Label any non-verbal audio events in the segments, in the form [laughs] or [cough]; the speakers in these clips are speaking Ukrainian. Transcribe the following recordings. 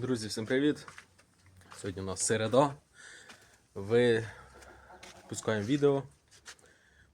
Друзі, всім привіт! Сьогодні у нас середа. Випускаємо відео.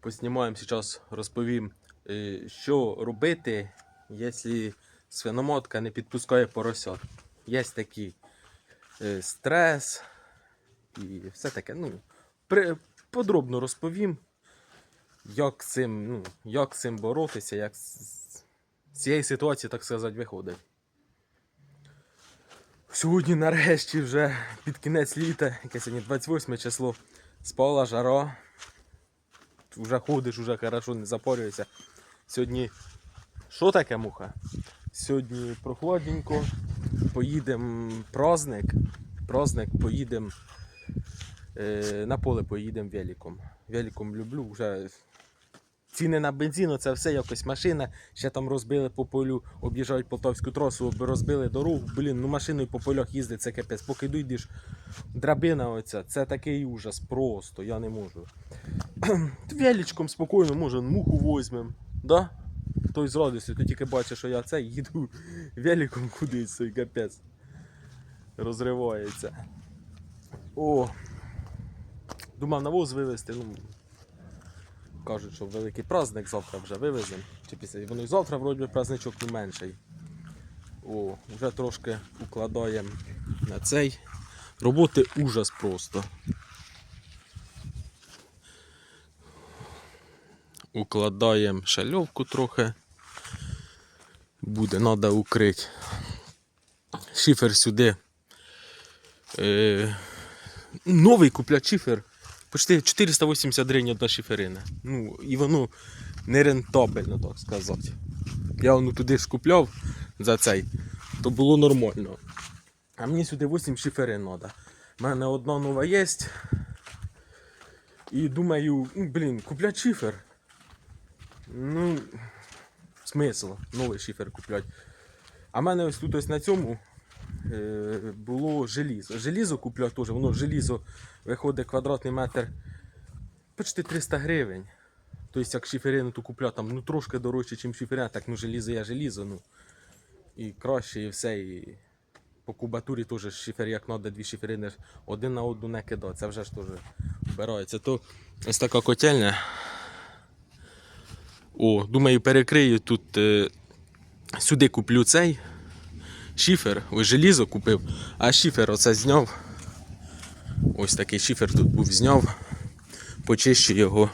Поснімаємо зараз, розповім, е, що робити, якщо свиномотка не підпускає поросят. Є такий е, стрес і все таке. Ну, при, подробно розповім, як з цим, ну, як цим боротися, як з цієї ситуації, так сказати, виходить. Сьогодні нарешті вже під кінець літа, яке сьогодні 28 число, спала жара. Вже ходиш, вже хорошо не запорюєшся. Сьогодні. Що таке муха? Сьогодні прохладненько. Поїдемо праздник. Праздник поїдемо е, на поле поїдемо великом. Великом люблю вже. Ціни на бензин, це все якось машина. Ще там розбили по полю, об'їжджають полтавську трасу, об- розбили дорогу. Блін, ну машиною по полях їздить, це капець. Поки йдеш, драбина оця, це такий ужас, просто, я не можу. [clears throat] Величком спокійно, може, муху возьмем. Да? Той з радістю, ти тільки бачиш, що я це їду [laughs] великом кудись, цей капець. Розривається. О! Думав навоз вивезти, ну. Кажуть, що великий праздник завтра вже вивеземо. Чи після воно і завтра вроді би праздничок не менший. О, вже трошки укладаємо на цей. Роботи ужас просто. Укладаємо шальовку трохи. Буде, треба укрити. Шифер сюди. Е, новий куплять шифер. Почти 480 гривень одна шиферина. Ну, і воно нерентабельно, так сказати. Я воно туди ж купляв за цей, то було нормально. А мені сюди 8 шиферин треба. У мене одна нова є. І думаю, ну, блін, куплять шифер. Ну, смисл, новий шифер куплять. А в мене ось тут ось на цьому було желізо. Желізо купляв теж, воно желізо виходить квадратний метр почти 300 гривень. Тобто, як шиферину ту купляв, там ну, трошки дорожче, ніж шиферина, так ну желізо є желізо. Ну. І краще, і все. І по кубатурі теж шифер, як треба, дві шиферини один на одну не кидати. Це вже ж теж вбирається. То ось така котельня. О, думаю, перекрию тут. Е, сюди куплю цей шифер, ось желізо купив, а шифер оце зняв. Ось такий шифер тут був зняв. Почищу його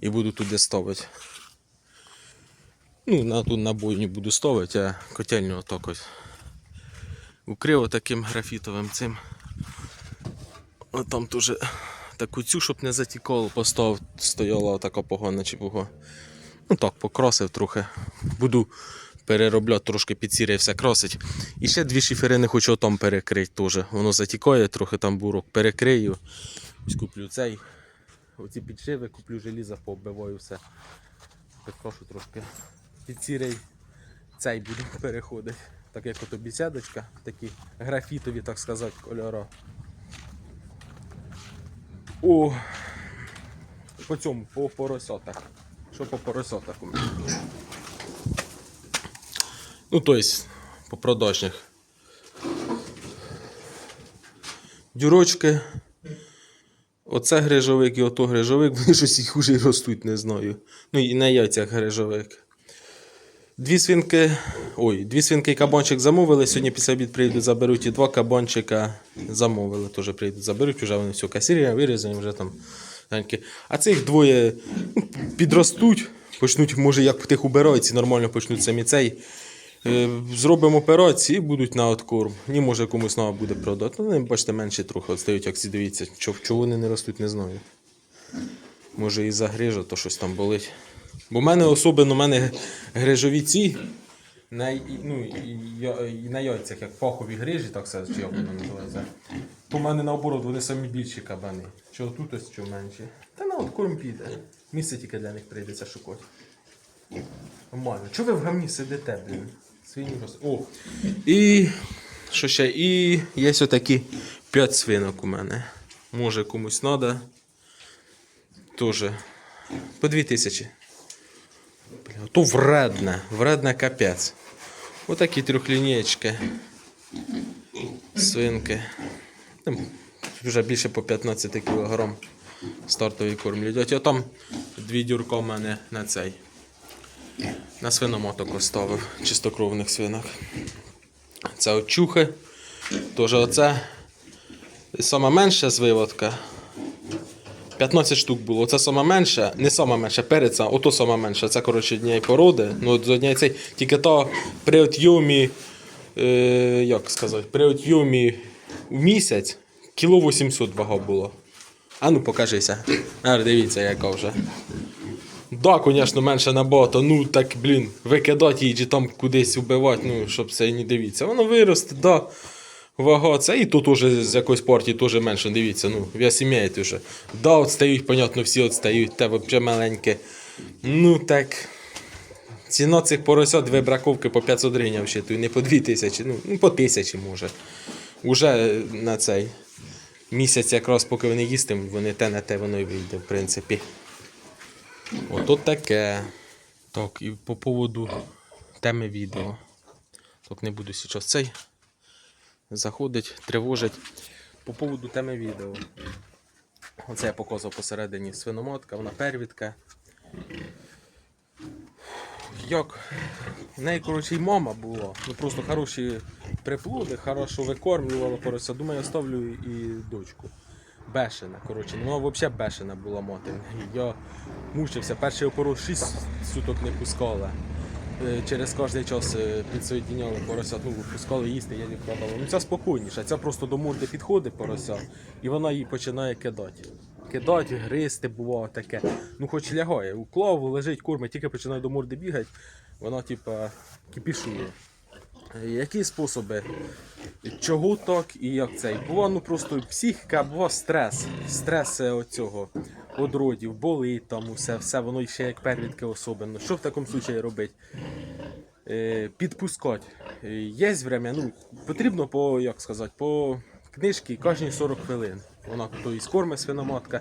і буду туди ставити. Ну, на ту набойню буду ставити, а котельню отак ось. Укрив таким графітовим цим. А там теж таку цю, щоб не затікало, поставив, стояла така погана чи. Ну так, покрасив трохи. Буду переробляти трошки під все красить. І ще дві шиферини хочу отам перекрити теж. Воно затікає, трохи там бурок перекрию. Ось куплю цей. Оці підшиви, куплю желіза, пооббиваю все. Підкрошу трошки під сірий цей буду переходити. Так як ото бісядочка, такі графітові, так сказати, кольори. О, по цьому, по поросятах. Що по поросятах у мене? Ну, то есть, по продажних. Дюрочки. Оце грижовик і ото грижовик, [laughs] вони щось їх уже ростуть, не знаю. Ну і на яйцях грижовик. Дві свинки. Ой, дві свинки і кабанчик замовили. Сьогодні після обід прийдуть, заберуть і два кабанчика замовили. Теж прийдуть, заберуть, вже вони все касірі, вирізані вже там. А цих двоє ну, підростуть, почнуть, може, як тих убираються, нормально почнуть самі цей. Е, Зробимо операції будуть на откорм. Ні, може комусь треба буде продати. Ну, вони, бачите, менше трохи відстають, як ці дивіться. Чого, чого вони не ростуть, не знаю. Може і за грижа, то щось там болить. Бо в мене особливо в мене грижові ці на, ну, і, на яйцях, як пахові грижі, так сказати, чи як воно називається. То в мене наоборот, вони самі більші кабани. Чого тут ось що менші. Та на откорм піде. Місце тільки для них прийдеться шукати. Нормально. Чого ви в гамні сидите, блін? Свині роз... І що ще? І є отакі 5 свинок у мене. Може комусь треба. Тоже. По 2000. Бля, то вредне, вредне капець. Отакі трьохлінієчки. свинки. Вже більше по 15 кг стартовий корм. А там дві дюрка в мене на цей. На свиномоток оставив чистокровних свинок. Це от чухи. Тож оце сама менша з виводка. 15 штук було. Це сама менша, не сама менша, перед сам, ото сама менша. Це коротше однієї породи. Ну, з однієї цей, тільки то при отйомі, е, як сказати, при отйомі в місяць кіло 800 вага було. А ну покажися. А, дивіться, яка вже. Да, звісно, менше набагато. Ну так, блін, викидати її чи там кудись вбивати, ну, щоб це не дивіться. Воно виросте, да. Вага це і тут уже з якоїсь партії теж менше, дивіться, ну, вес імеєте вже. Да, от стають, понятно, всі от стають, те взагалі маленьке. Ну так. Ціна цих поросят вибраковки по 500 гривень вчитую, не по 2000, ну, ну по 1000 може. Уже на цей місяць, якраз поки вони їстимуть, вони те на те воно і вийде, в принципі. Ото таке. Так, і по поводу теми відео. Так не буду зараз цей заходить, тривожить. По поводу теми відео. Оце я показував посередині свиноматка, вона первідка. Як? В неї, коротше, і мама була. Ну просто хороші приплоди, хорошо викормлювала порося. Думаю, я оставлю і дочку. Бешена, коротше, ну взагалі бешена була мати. Я мучився, перший опорос 6 суток не пускала. Е, Через кожний час е, підсоєдіняли порося, ну, пускали їсти, я не продала. Ну ця спокійніша, ця просто до морди підходить порося, і вона її починає кидати. Кидати, гризти буває таке. Ну хоч лягає, у клаву лежить курма, тільки починає до морди бігати, вона типа кипішує. Які способи? Чого так і як цей? Була ну просто психіка, була стрес. Стрес е, оцього одродів, болить там усе, все, воно ще як первідки особливо. Що в такому случаї робити? Е, підпускати. Е, Є время, ну, потрібно по, як сказати, по книжці кожні 40 хвилин. Вона то і корме свиноматка.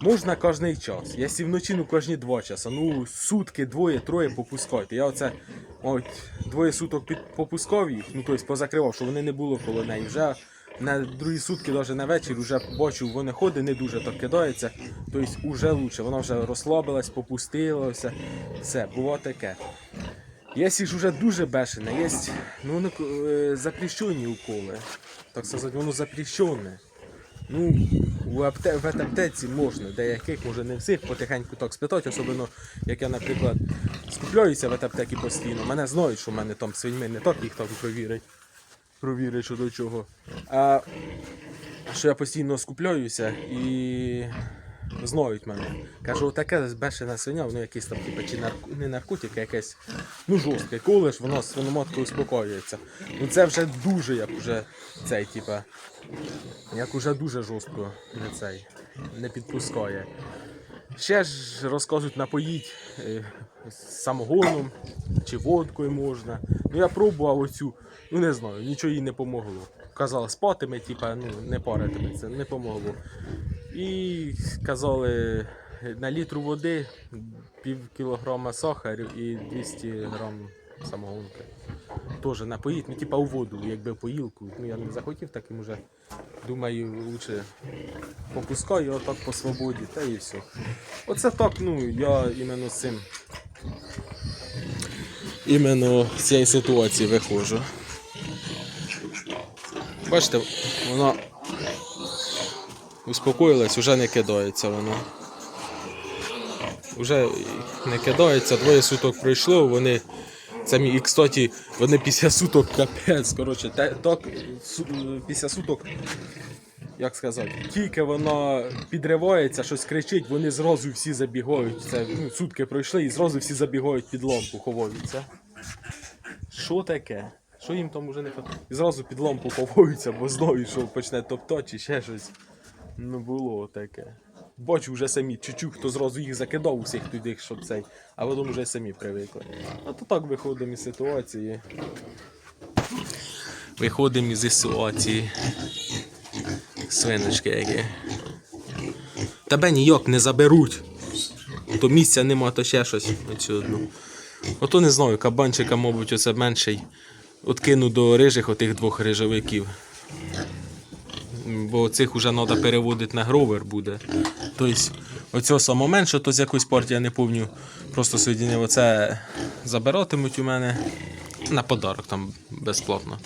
Можна кожний час. Якщо вночі, ну кожні два часа. Ну, сутки, двоє, троє попускайте. Я оце от, двоє суток під, попускав їх, ну тобто позакривав, щоб вони не було коло неї. Вже на другі сутки, навіть на вечір, вже бачу, вони ходить, не дуже так кидається. Тобто вже краще. Вона вже розслабилась, попустилася. Все, було таке. Якщо ж вже дуже бешене, є ну, вони, е, запрещені уколи. Так сказати, воно запрещене. Ну, в, апте... в аптеці можна, деяких, може не всіх, потихеньку так спитати, особливо як я, наприклад, скупляюся в аптеці постійно. Мене знають, що в мене там свиньми не так їх там провірить. Провірить, що до чого. А що я постійно скупляюся і знають мене. Кажу, таке бешена свиня, воно якийсь там, типу, чи нарко... не наркотик, а якесь, ну жорстке. Коли ж воно свиноматкою успокоюється. Ну це вже дуже як уже цей, типа, як уже дуже жорстко не цей, не підпускає. Ще ж розказують напоїть е, самогоном чи водкою можна. Ну я пробував оцю, ну не знаю, нічого їй не помогло. Казали, спатиме, типа, ну не паритиметься, не помогло. І казали на літру води пів кілограма сахару і 200 грам самогонки. Теж напоїть, ну типа у воду, якби поїлку. Ну я не захотів таким уже. Думаю, лучше попускаю отак по свободі, та і все. Оце так, ну, я іменно з цим. Іменно з цієї ситуації виходжу. Бачите, вона успокоїлась, вже не кидається воно. Вже не кидається, двоє суток пройшло, вони самі, і кстати, вони після суток капець, коротше, так, після суток, як сказати, тільки вона підривається, щось кричить, вони зразу всі забігають. Це ну, сутки пройшли і зразу всі забігають під лампу, ховаються. Що таке? Що їм там уже не хватає? І зразу під лампу ховаються, бо знають, що почне топтати чи ще щось. Ну було таке. Бачу вже самі чуть-чуть, хто зразу їх закидав усіх туди, щоб цей, а потім вже самі привикли. А то так виходимо із ситуації. Виходимо із ситуації. Свиночки які. Тебе ніяк не заберуть. То місця нема, то ще щось. Оцю одну. Ото не знаю, кабанчика, мабуть, оце менший. От кину до рижих отих двох рижовиків. Бо цих вже треба переводити на гровер буде. Тобто, оцього самоменше, то з якоїсь партії я не пам'ятаю, просто соєдинив оце забиратимуть у мене на подарок там безплатно.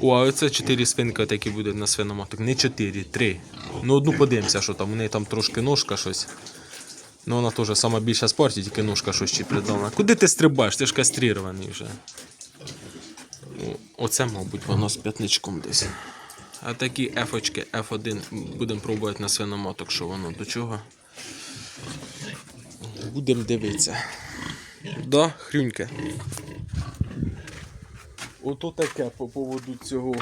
О, а оце 4 свинки такі будуть на свиноматок. Не 4, 3. Ну одну подивимося, що там. У неї там трошки ножка щось. Ну вона теж сама більша з тільки ножка щось чи придавана. Куди ти стрибаєш? Ти ж кастрірований вже. О, Оце, мабуть, воно з п'ятничком десь. А такі F-очки F1 будемо пробувати на свиномоток, що воно до чого. Будемо дивитися. Да, хрюньке. Ото таке по поводу цього.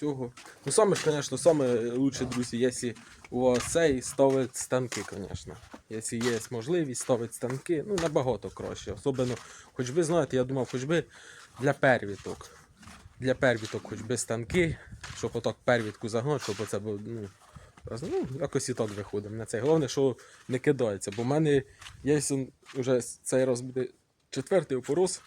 цього. Ну саме ж, звісно, саме лучше, друзі, якщо у вас цей ставить станки, звісно. Якщо є можливість ставити станки, ну набагато краще. Особливо, хоч би знаєте, я думав, хоч би для первіток. Для первіток хоч би станки, щоб отак первітку загнати, щоб оце було, ну, ну, якось і так виходимо на це. Головне, що не кидається, бо в мене є вже цей раз буде четвертий опорос.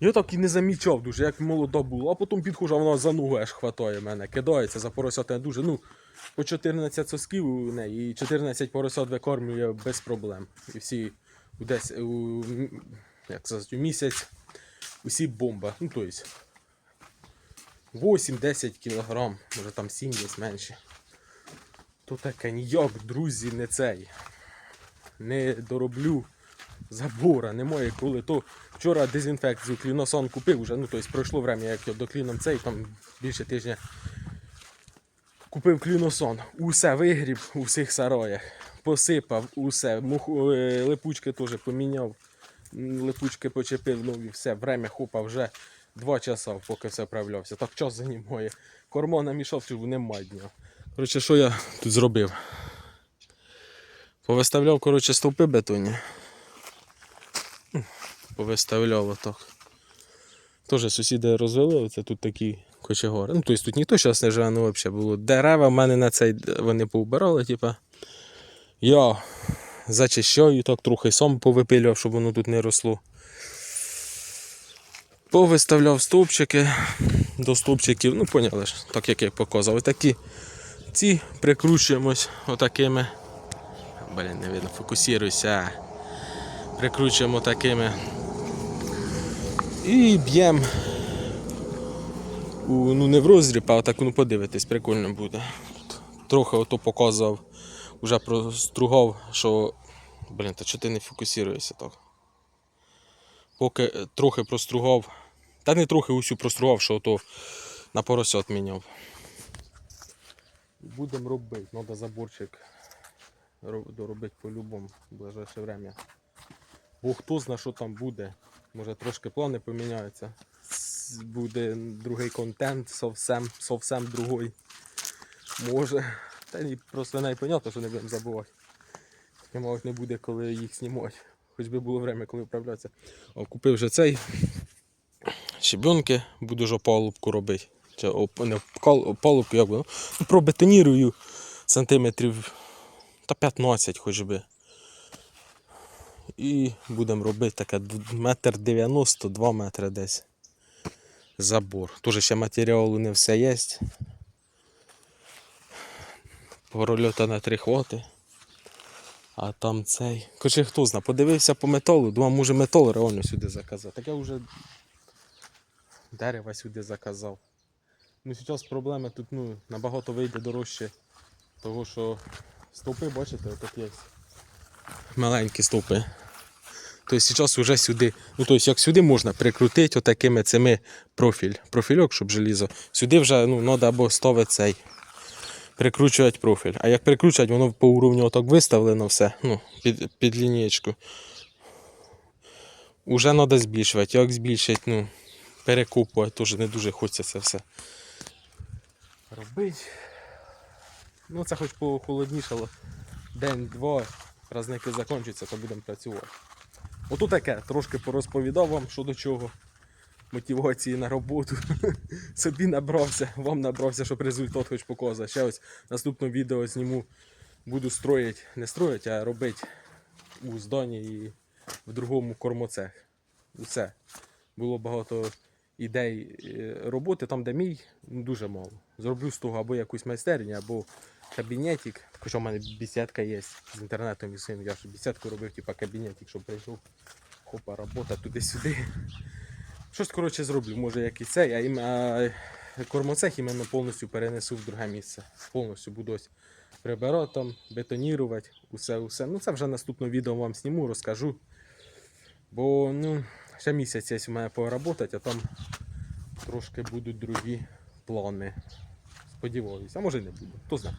Я так і не замічав дуже, як молода була, а потім підходжу, а вона за ногу аж хватає мене, кидається за поросята дуже. Ну, по 14 сосків у неї, і 14 поросят викормлює без проблем. І всі десь, у, як сказати, у місяць усі бомба. Ну, тобто 8-10 кілограм, може там 7 є менше. То таке ніяк, друзі, не цей. Не дороблю забора, немає коли. То вчора дезінфекцію кліносон купив вже, ну тобто пройшло время, як я до кліном цей, там більше тижня. Купив кліносон, усе вигріб у всіх сараях, посипав усе, муху, е, липучки теж поміняв, липучки почепив нові, все, время хопа вже два часа, поки все вправлявся. Так час займає. Кормо намішав, щоб нема дня. Коротше, що я тут зробив? Повиставляв, коротше, стовпи бетонні. Повиставляв отак. Теж сусіди розвели, це тут такі кочегори. Ну, тобто тут ніхто зараз не живе, ну взагалі було. Дерева в мене на цей вони повбирали, типа. Я зачищаю так трохи сам повипилював, щоб воно тут не росло. Повиставляв стовпчики до стовпчиків, ну поняли ж, так як я показав. Такі ці прикручуємось отакими. Блін, не видно, фокусируйся. Прикручуємо такими. І б'ємо. Ну не в розріб, а так ну подивитись, прикольно буде. Трохи ото показував, вже простругав, що. Блін, та чого ти не фокусуєшся так? Поки е, трохи простругав. Та не трохи усю простругав, що ото на поросят міняв. Будемо робити, треба заборчик доробити по-любому в ближайше время. Бо хто зна, що там буде. Може трошки плани поміняються. Буде другий контент, совсем, совсем другий. Може. Та ні, просто не понятно, що не будемо забувати. Таке, мабуть, не буде, коли їх знімати. Хоч би було время, коли вправлятися. О, купив вже цей щебенки, буду вже палубку робити. Чи оп- не кал- палубку, як би. Ну, пробетонірую сантиметрів та 15 хоч би. І будемо робити таке д- метр 90, 2 метри десь. Забор. Тоже ще матеріалу не все є. Порольота на три хвати. А там цей. Короче, хто зна, подивився по металу, думав, може метал реально сюди заказати. Так я вже дерева сюди заказав. Ну, зараз проблеми тут ну, набагато вийде дорожче. Того що стовпи, бачите, отак є. Маленькі стовпи. Тобто зараз вже сюди, ну тобто як сюди можна прикрутити отакими цими профіль, профільок, щоб желізо. Сюди вже ну, треба або ставити цей. Прикручувати профіль. А як прикручувати, воно по уровню отак виставлено все, ну, під, під лінієчку. Уже треба збільшувати. Як збільшити, ну, перекупувати, теж не дуже хочеться це все. Робити. Ну це хоч похолоднішало. День-два, праздники закінчаться, то будемо працювати. Ото таке, трошки порозповідав вам, що до чого. Мотивації на роботу. [laughs] Собі набрався, вам набрався, щоб результат хоч показати. Ще ось наступне відео зніму. Буду строїти, не строїти, а робити у здані і в другому кормоцех. Усе. Було багато ідей е, роботи, там, де мій, ну, дуже мало. Зроблю з того або якусь майстерню, або кабінетик. Хоча в мене бесідка є з інтернетом і син. Я ж бесідку робив, типу кабінетик, щоб прийшов. Хопа, робота туди-сюди. Щось, коротше, зроблю, може якийсь цей, а, ім- а кормоцех іменно повністю перенесу в друге місце. Повністю буду ось прибирати бетонірувати, усе, усе. Ну це вже наступне відео вам зніму, розкажу. Бо ну, ще місяць є у мене поработати, а там трошки будуть другі плани. Сподіваюся, а може і не буду, хто знає.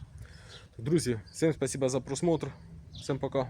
Друзі, всім спасибо за просмотр. Всім пока.